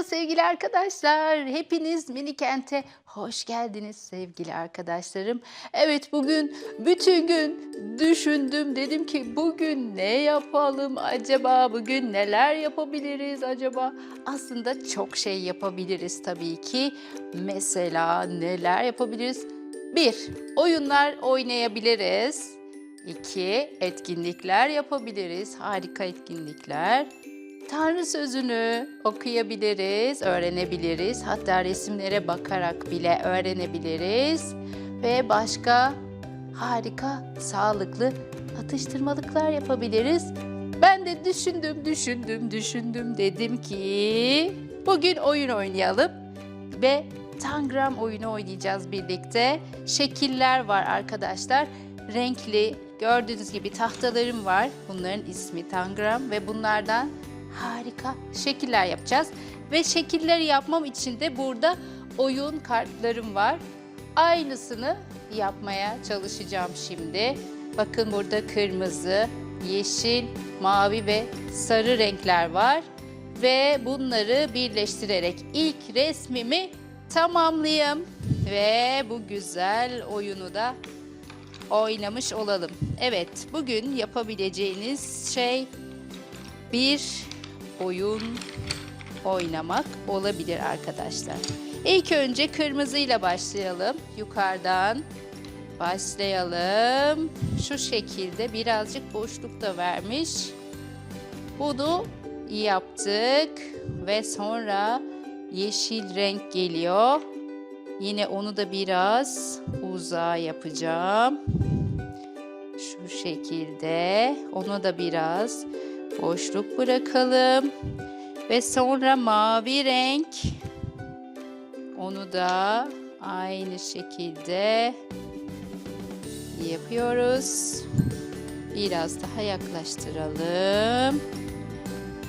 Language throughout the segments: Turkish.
Merhaba sevgili arkadaşlar. Hepiniz mini kente hoş geldiniz sevgili arkadaşlarım. Evet bugün bütün gün düşündüm. Dedim ki bugün ne yapalım acaba? Bugün neler yapabiliriz acaba? Aslında çok şey yapabiliriz tabii ki. Mesela neler yapabiliriz? Bir, oyunlar oynayabiliriz. İki, etkinlikler yapabiliriz. Harika etkinlikler. Tanrı sözünü okuyabiliriz, öğrenebiliriz. Hatta resimlere bakarak bile öğrenebiliriz. Ve başka harika, sağlıklı atıştırmalıklar yapabiliriz. Ben de düşündüm, düşündüm, düşündüm. Dedim ki bugün oyun oynayalım ve Tangram oyunu oynayacağız birlikte. Şekiller var arkadaşlar. Renkli gördüğünüz gibi tahtalarım var. Bunların ismi Tangram ve bunlardan harika şekiller yapacağız. Ve şekilleri yapmam için de burada oyun kartlarım var. Aynısını yapmaya çalışacağım şimdi. Bakın burada kırmızı, yeşil, mavi ve sarı renkler var. Ve bunları birleştirerek ilk resmimi tamamlayayım. Ve bu güzel oyunu da oynamış olalım. Evet, bugün yapabileceğiniz şey bir oyun oynamak olabilir arkadaşlar. İlk önce kırmızıyla başlayalım. Yukarıdan başlayalım. Şu şekilde birazcık boşluk da vermiş. Bunu yaptık ve sonra yeşil renk geliyor. Yine onu da biraz uzağa yapacağım. Şu şekilde onu da biraz boşluk bırakalım. Ve sonra mavi renk. Onu da aynı şekilde yapıyoruz. Biraz daha yaklaştıralım.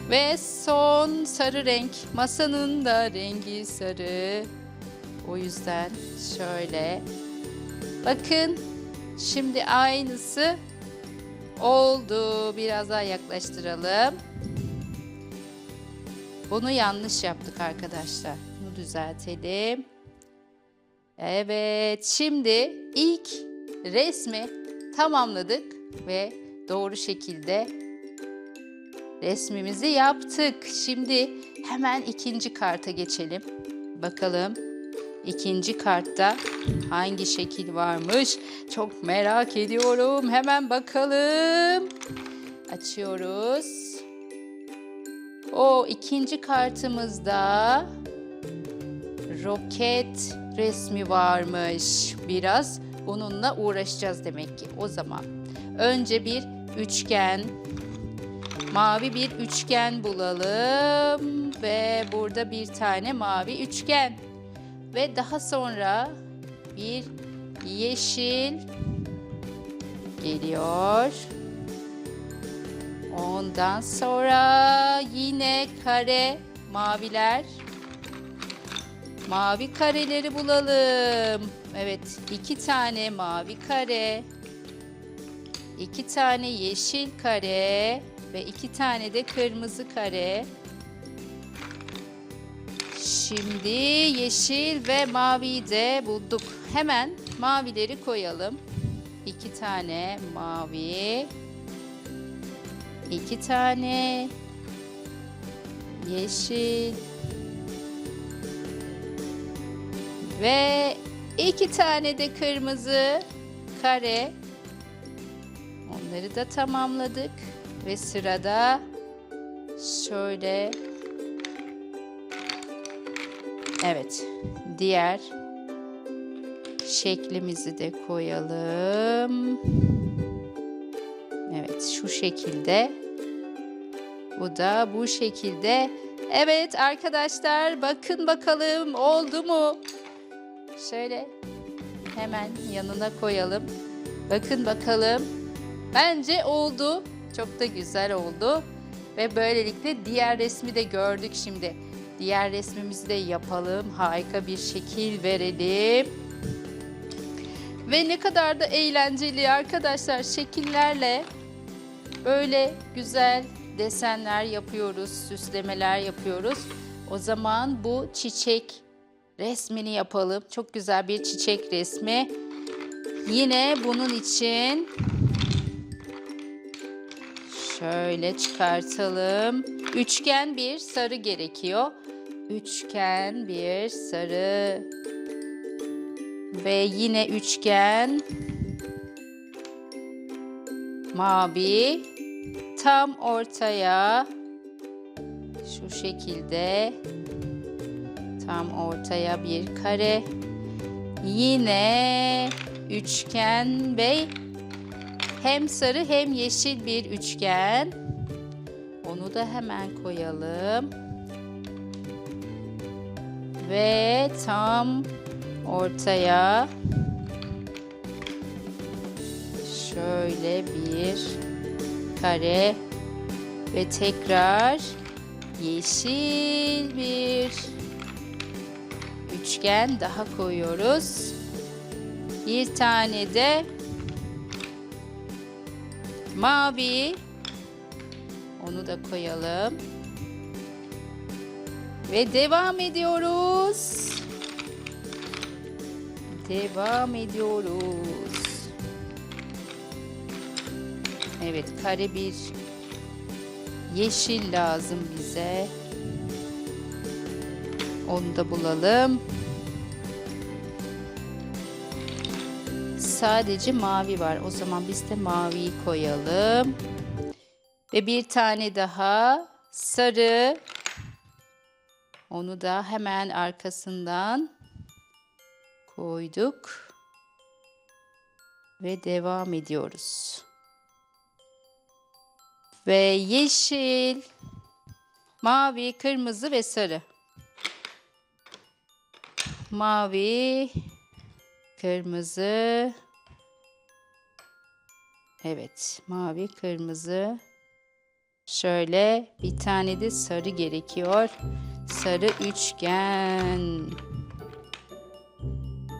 Ve son sarı renk. Masanın da rengi sarı. O yüzden şöyle. Bakın şimdi aynısı oldu. Biraz daha yaklaştıralım. Bunu yanlış yaptık arkadaşlar. Bunu düzeltelim. Evet, şimdi ilk resmi tamamladık ve doğru şekilde resmimizi yaptık. Şimdi hemen ikinci karta geçelim. Bakalım ikinci kartta hangi şekil varmış? Çok merak ediyorum. Hemen bakalım. Açıyoruz. O ikinci kartımızda roket resmi varmış. Biraz bununla uğraşacağız demek ki. O zaman önce bir üçgen, mavi bir üçgen bulalım ve burada bir tane mavi üçgen ve daha sonra bir yeşil geliyor. Ondan sonra yine kare maviler. Mavi kareleri bulalım. Evet, iki tane mavi kare. iki tane yeşil kare ve iki tane de kırmızı kare. Şimdi yeşil ve maviyi de bulduk. Hemen mavileri koyalım. İki tane mavi. iki tane yeşil ve iki tane de kırmızı kare. Onları da tamamladık ve sırada şöyle Evet, diğer şeklimizi de koyalım. Evet, şu şekilde. Bu da bu şekilde. Evet arkadaşlar, bakın bakalım oldu mu? Şöyle hemen yanına koyalım. Bakın bakalım. Bence oldu. Çok da güzel oldu. Ve böylelikle diğer resmi de gördük şimdi. Diğer resmimizi de yapalım. Harika bir şekil verelim. Ve ne kadar da eğlenceli arkadaşlar şekillerle böyle güzel desenler yapıyoruz, süslemeler yapıyoruz. O zaman bu çiçek resmini yapalım. Çok güzel bir çiçek resmi. Yine bunun için şöyle çıkartalım. Üçgen bir sarı gerekiyor. Üçgen bir sarı. Ve yine üçgen mavi. Tam ortaya. Şu şekilde. Tam ortaya bir kare. Yine üçgen ve hem sarı hem yeşil bir üçgen. Onu da hemen koyalım ve tam ortaya şöyle bir kare ve tekrar yeşil bir üçgen daha koyuyoruz. Bir tane de mavi onu da koyalım. Ve devam ediyoruz. Devam ediyoruz. Evet, kare bir yeşil lazım bize. Onu da bulalım. Sadece mavi var. O zaman biz de maviyi koyalım. Ve bir tane daha sarı. Onu da hemen arkasından koyduk. Ve devam ediyoruz. Ve yeşil, mavi, kırmızı ve sarı. Mavi, kırmızı. Evet, mavi, kırmızı. Şöyle bir tane de sarı gerekiyor. Sarı üçgen.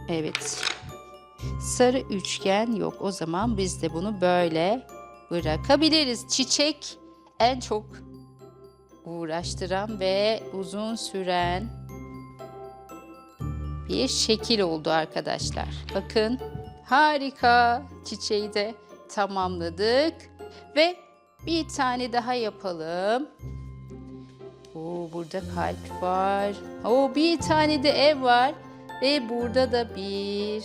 Evet. Sarı üçgen yok. O zaman biz de bunu böyle bırakabiliriz. Çiçek en çok uğraştıran ve uzun süren bir şekil oldu arkadaşlar. Bakın harika çiçeği de tamamladık ve bir tane daha yapalım. Oo, burada kalp var. Oo, bir tane de ev var. Ve burada da bir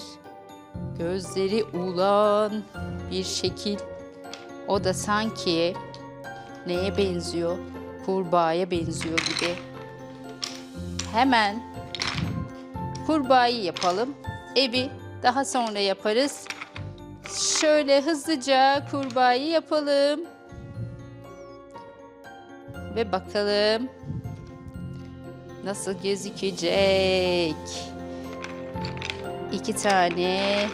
gözleri olan bir şekil. O da sanki neye benziyor? Kurbağaya benziyor gibi. Hemen kurbağayı yapalım. Evi daha sonra yaparız. Şöyle hızlıca kurbağayı yapalım. Ve bakalım nasıl gözükecek. İki tane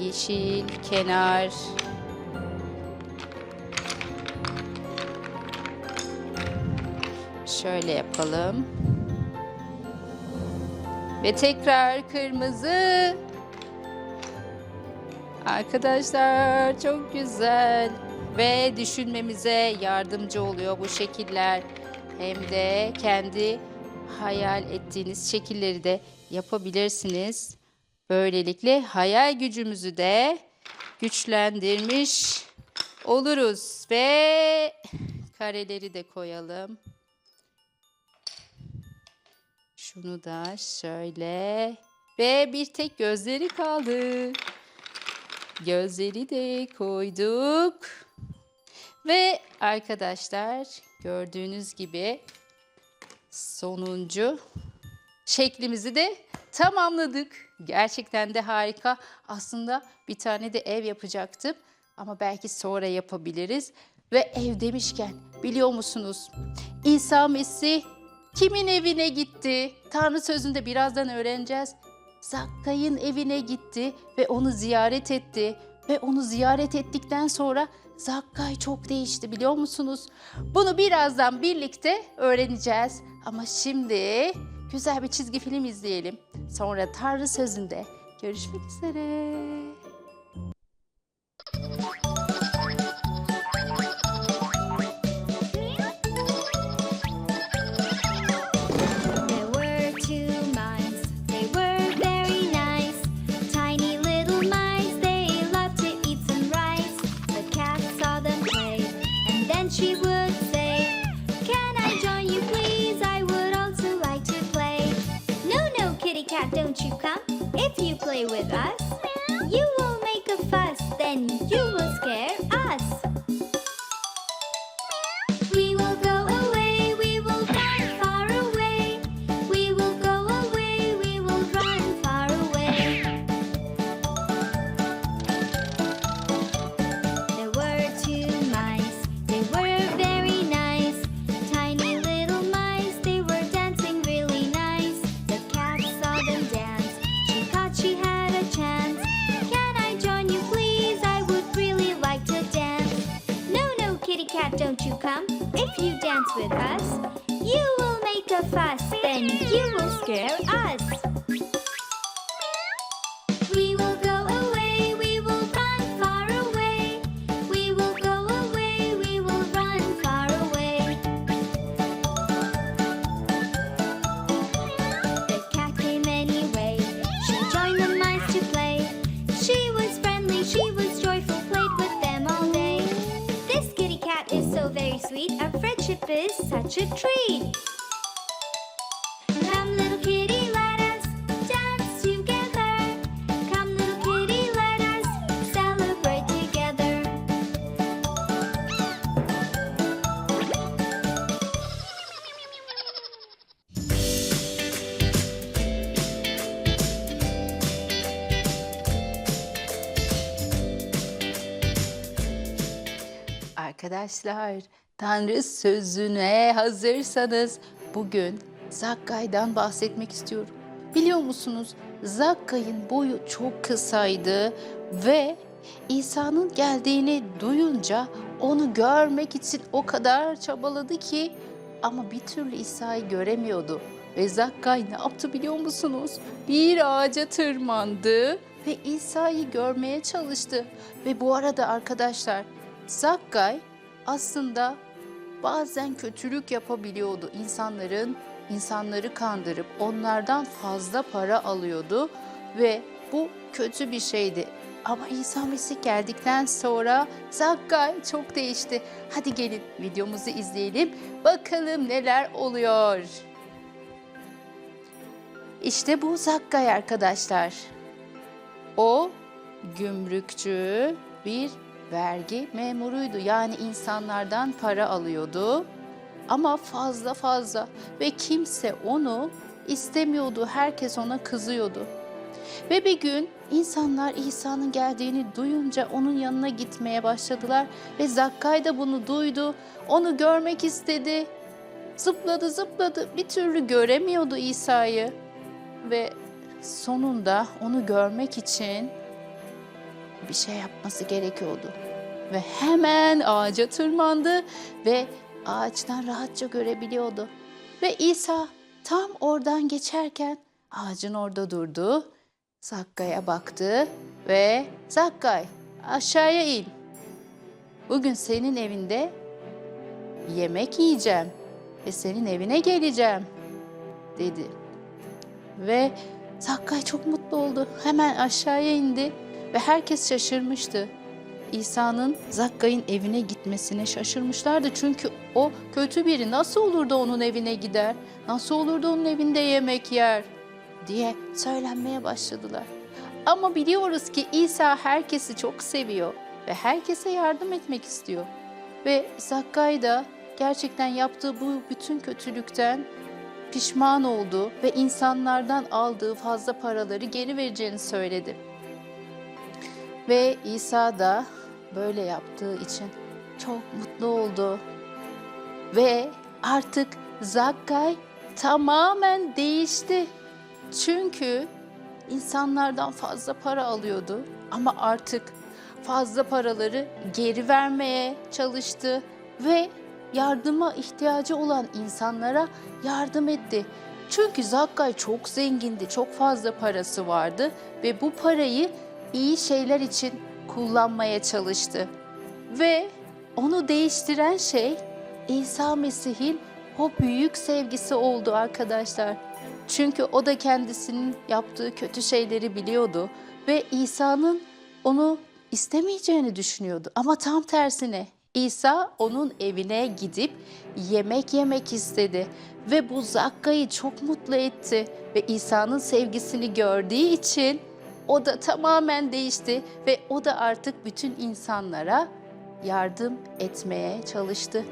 yeşil kenar şöyle yapalım. Ve tekrar kırmızı. Arkadaşlar çok güzel ve düşünmemize yardımcı oluyor bu şekiller. Hem de kendi hayal ettiğiniz şekilleri de yapabilirsiniz. Böylelikle hayal gücümüzü de güçlendirmiş oluruz ve kareleri de koyalım. Şunu da şöyle ve bir tek gözleri kaldı. Gözleri de koyduk. Ve arkadaşlar gördüğünüz gibi sonuncu şeklimizi de tamamladık. Gerçekten de harika. Aslında bir tane de ev yapacaktım ama belki sonra yapabiliriz. Ve ev demişken biliyor musunuz? İsa Mesih kimin evine gitti? Tanrı sözünde birazdan öğreneceğiz. Zakkay'ın evine gitti ve onu ziyaret etti. Ve onu ziyaret ettikten sonra Zakkay çok değişti biliyor musunuz? Bunu birazdan birlikte öğreneceğiz. Ama şimdi güzel bir çizgi film izleyelim. Sonra Tanrı sözünde görüşmek üzere. Stay with us. Is such a treat. Come, little kitty, let us dance together. Come, little kitty, let us celebrate together. Arkadaşlar, Tanrı sözüne hazırsanız bugün Zakkay'dan bahsetmek istiyorum. Biliyor musunuz? Zakkay'ın boyu çok kısaydı ve İsa'nın geldiğini duyunca onu görmek için o kadar çabaladı ki ama bir türlü İsa'yı göremiyordu. Ve Zakkay ne yaptı biliyor musunuz? Bir ağaca tırmandı ve İsa'yı görmeye çalıştı. Ve bu arada arkadaşlar Zakkay aslında bazen kötülük yapabiliyordu. İnsanların insanları kandırıp onlardan fazla para alıyordu ve bu kötü bir şeydi. Ama İsa Mesih geldikten sonra Zakkay çok değişti. Hadi gelin videomuzu izleyelim. Bakalım neler oluyor. İşte bu Zakkay arkadaşlar. O gümrükçü bir vergi memuruydu. Yani insanlardan para alıyordu. Ama fazla fazla ve kimse onu istemiyordu. Herkes ona kızıyordu. Ve bir gün insanlar İsa'nın geldiğini duyunca onun yanına gitmeye başladılar ve Zakkay da bunu duydu. Onu görmek istedi. Zıpladı zıpladı bir türlü göremiyordu İsa'yı ve sonunda onu görmek için bir şey yapması gerekiyordu. Ve hemen ağaca tırmandı ve ağaçtan rahatça görebiliyordu. Ve İsa tam oradan geçerken ağacın orada durdu. Zakkay'a baktı ve Zakkay aşağıya in. Bugün senin evinde yemek yiyeceğim ve senin evine geleceğim dedi. Ve Zakkay çok mutlu oldu. Hemen aşağıya indi ve herkes şaşırmıştı. İsa'nın Zakkay'ın evine gitmesine şaşırmışlardı. Çünkü o kötü biri nasıl olur da onun evine gider? Nasıl olur da onun evinde yemek yer? diye söylenmeye başladılar. Ama biliyoruz ki İsa herkesi çok seviyor ve herkese yardım etmek istiyor. Ve Zakkay da gerçekten yaptığı bu bütün kötülükten pişman oldu ve insanlardan aldığı fazla paraları geri vereceğini söyledi. Ve İsa da böyle yaptığı için çok mutlu oldu. Ve artık Zakkay tamamen değişti. Çünkü insanlardan fazla para alıyordu ama artık fazla paraları geri vermeye çalıştı ve yardıma ihtiyacı olan insanlara yardım etti. Çünkü Zakkay çok zengindi, çok fazla parası vardı ve bu parayı iyi şeyler için kullanmaya çalıştı. Ve onu değiştiren şey İsa Mesih'in o büyük sevgisi oldu arkadaşlar. Çünkü o da kendisinin yaptığı kötü şeyleri biliyordu ve İsa'nın onu istemeyeceğini düşünüyordu. Ama tam tersine İsa onun evine gidip yemek yemek istedi ve bu Zakka'yı çok mutlu etti ve İsa'nın sevgisini gördüğü için o da tamamen değişti ve o da artık bütün insanlara yardım etmeye çalıştı.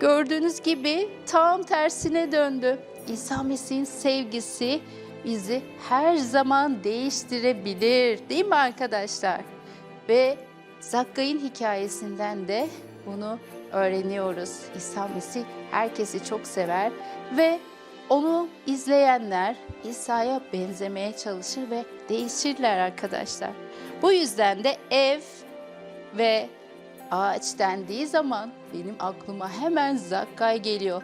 Gördüğünüz gibi tam tersine döndü. İsa Mesih'in sevgisi bizi her zaman değiştirebilir, değil mi arkadaşlar? Ve Zakkay'ın hikayesinden de bunu öğreniyoruz. İsa Mesih herkesi çok sever ve onu izleyenler İsa'ya benzemeye çalışır ve değişirler arkadaşlar. Bu yüzden de ev ve ağaç dendiği zaman benim aklıma hemen Zakkay geliyor.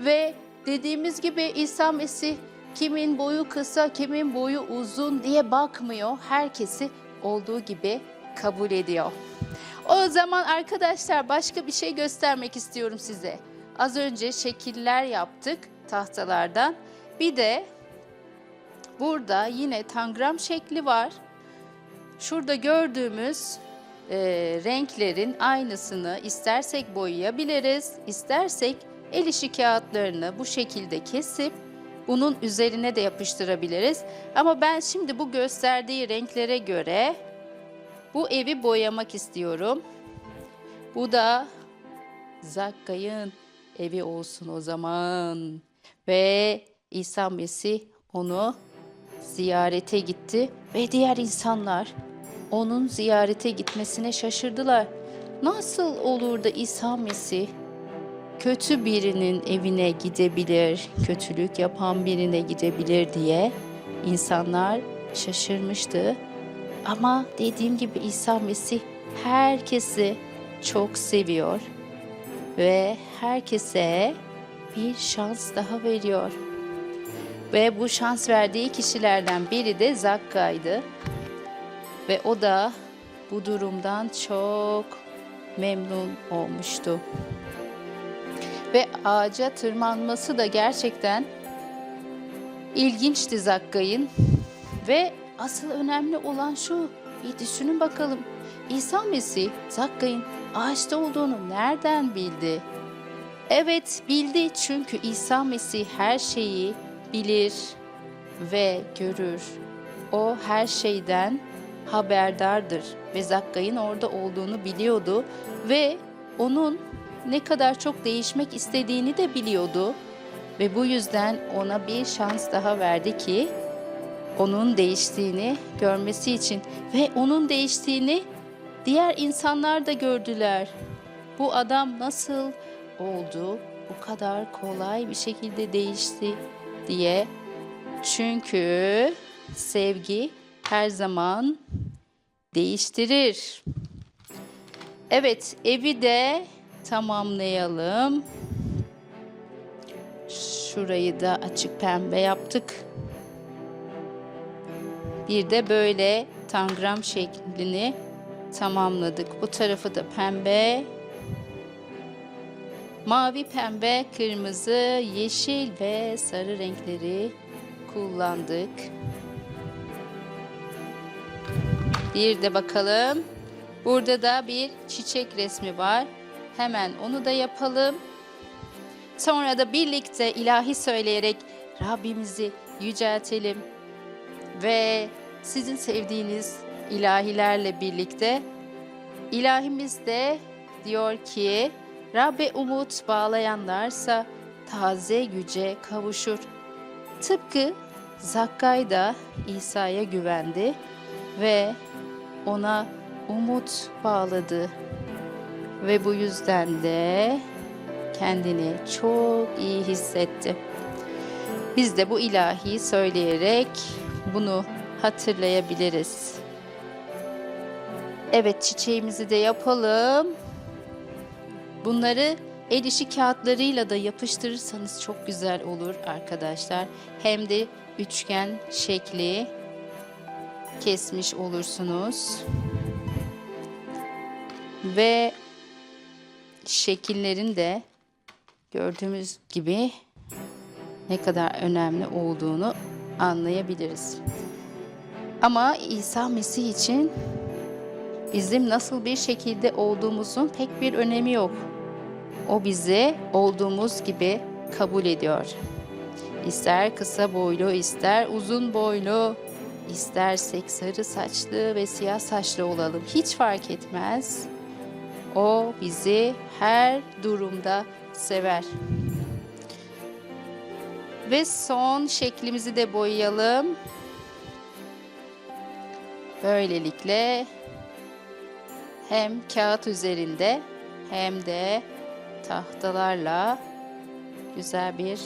Ve dediğimiz gibi İsa Mesih kimin boyu kısa, kimin boyu uzun diye bakmıyor. Herkesi olduğu gibi kabul ediyor. O zaman arkadaşlar başka bir şey göstermek istiyorum size. Az önce şekiller yaptık tahtalardan. Bir de burada yine tangram şekli var. Şurada gördüğümüz e, renklerin aynısını istersek boyayabiliriz, istersek el işi kağıtlarını bu şekilde kesip bunun üzerine de yapıştırabiliriz. Ama ben şimdi bu gösterdiği renklere göre bu evi boyamak istiyorum. Bu da Zakkay'ın evi olsun o zaman. Ve İsa Mesih onu ziyarete gitti ve diğer insanlar onun ziyarete gitmesine şaşırdılar. Nasıl olur da İsa Mesih kötü birinin evine gidebilir, kötülük yapan birine gidebilir diye insanlar şaşırmıştı. Ama dediğim gibi İsa Mesih herkesi çok seviyor ve herkese bir şans daha veriyor. Ve bu şans verdiği kişilerden biri de Zakka'ydı. Ve o da bu durumdan çok memnun olmuştu. Ve ağaca tırmanması da gerçekten ilginçti Zakka'nın. Ve asıl önemli olan şu, bir düşünün bakalım. İsa Mesih Zakka'nın ağaçta olduğunu nereden bildi? Evet bildi çünkü İsa Mesih her şeyi bilir ve görür. O her şeyden haberdardır ve Zakkay'ın orada olduğunu biliyordu ve onun ne kadar çok değişmek istediğini de biliyordu ve bu yüzden ona bir şans daha verdi ki onun değiştiğini görmesi için ve onun değiştiğini diğer insanlar da gördüler. Bu adam nasıl oldu? Bu kadar kolay bir şekilde değişti diye. Çünkü sevgi her zaman değiştirir. Evet, evi de tamamlayalım. Şurayı da açık pembe yaptık. Bir de böyle tangram şeklini tamamladık. Bu tarafı da pembe. Mavi, pembe, kırmızı, yeşil ve sarı renkleri kullandık. Bir de bakalım. Burada da bir çiçek resmi var. Hemen onu da yapalım. Sonra da birlikte ilahi söyleyerek Rabbimizi yüceltelim. Ve sizin sevdiğiniz ilahilerle birlikte ilahimiz de diyor ki Rabbe umut bağlayanlarsa taze güce kavuşur. Tıpkı Zakkay da İsa'ya güvendi ve ona umut bağladı. Ve bu yüzden de kendini çok iyi hissetti. Biz de bu ilahi söyleyerek bunu hatırlayabiliriz. Evet çiçeğimizi de yapalım. Bunları el işi kağıtlarıyla da yapıştırırsanız çok güzel olur arkadaşlar. Hem de üçgen şekli kesmiş olursunuz. Ve şekillerin de gördüğümüz gibi ne kadar önemli olduğunu anlayabiliriz. Ama İsa Mesih için bizim nasıl bir şekilde olduğumuzun pek bir önemi yok. O bizi olduğumuz gibi kabul ediyor. İster kısa boylu, ister uzun boylu, istersek sarı saçlı ve siyah saçlı olalım hiç fark etmez. O bizi her durumda sever. Ve son şeklimizi de boyayalım. Böylelikle hem kağıt üzerinde hem de tahtalarla güzel bir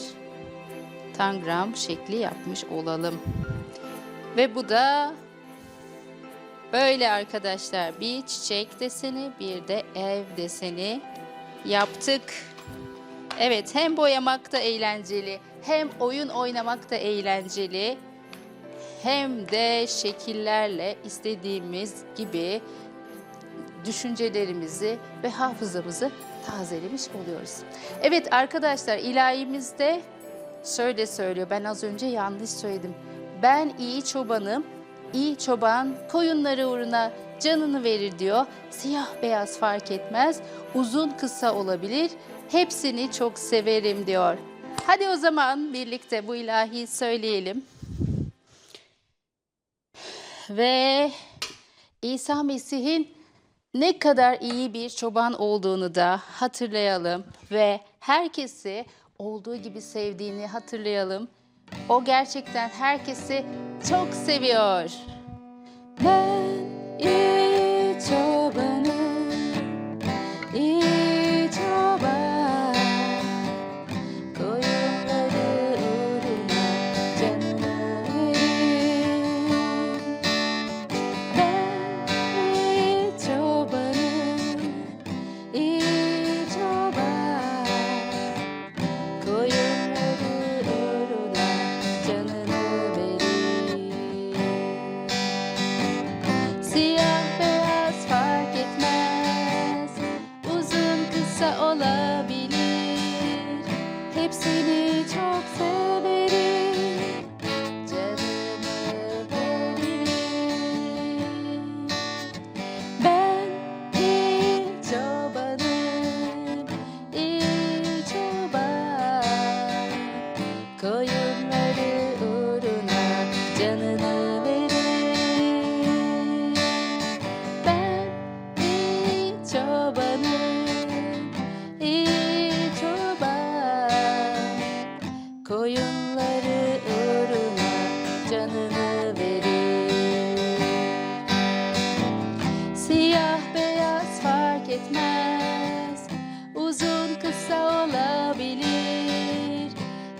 tangram şekli yapmış olalım. Ve bu da böyle arkadaşlar bir çiçek deseni bir de ev deseni yaptık. Evet hem boyamak da eğlenceli hem oyun oynamak da eğlenceli hem de şekillerle istediğimiz gibi düşüncelerimizi ve hafızamızı tazelemiş oluyoruz. Evet arkadaşlar ilahimizde şöyle söylüyor. Ben az önce yanlış söyledim. Ben iyi çobanım. iyi çoban koyunları uğruna canını verir diyor. Siyah beyaz fark etmez. Uzun kısa olabilir. Hepsini çok severim diyor. Hadi o zaman birlikte bu ilahi söyleyelim. Ve İsa Mesih'in ne kadar iyi bir çoban olduğunu da hatırlayalım ve herkesi olduğu gibi sevdiğini hatırlayalım. O gerçekten herkesi çok seviyor. Ben iyi çobanım,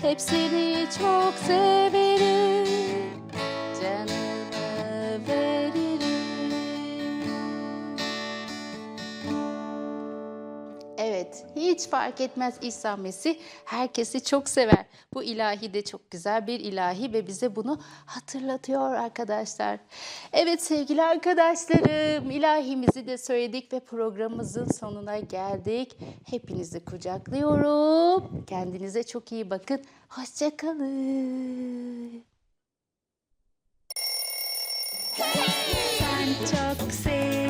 Hepsini çok severim hiç fark etmez İsa Mesih herkesi çok sever. Bu ilahi de çok güzel bir ilahi ve bize bunu hatırlatıyor arkadaşlar. Evet sevgili arkadaşlarım, ilahimizi de söyledik ve programımızın sonuna geldik. Hepinizi kucaklıyorum. Kendinize çok iyi bakın. Hoşçakalın. Sen çok sev